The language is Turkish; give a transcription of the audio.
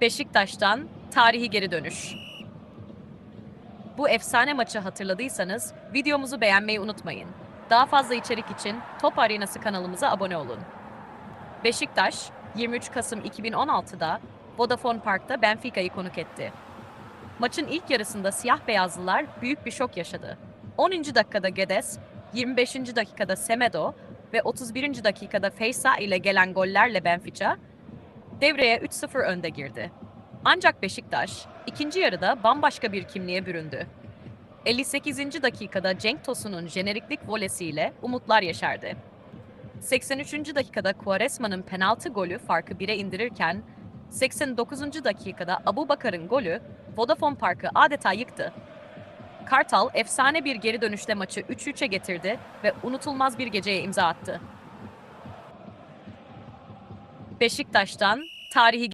Beşiktaş'tan tarihi geri dönüş. Bu efsane maçı hatırladıysanız videomuzu beğenmeyi unutmayın. Daha fazla içerik için Top Arenası kanalımıza abone olun. Beşiktaş 23 Kasım 2016'da Vodafone Park'ta Benfica'yı konuk etti. Maçın ilk yarısında siyah beyazlılar büyük bir şok yaşadı. 10. dakikada Gedes, 25. dakikada Semedo ve 31. dakikada Feysa ile gelen gollerle Benfica devreye 3-0 önde girdi. Ancak Beşiktaş ikinci yarıda bambaşka bir kimliğe büründü. 58. dakikada Cenk Tosun'un jeneriklik volesiyle umutlar yeşerdi. 83. dakikada Quaresma'nın penaltı golü farkı 1'e indirirken 89. dakikada Abu Bakar'ın golü Vodafone Park'ı adeta yıktı. Kartal efsane bir geri dönüşte maçı 3-3'e getirdi ve unutulmaz bir geceye imza attı. Beşiktaş'tan tarihi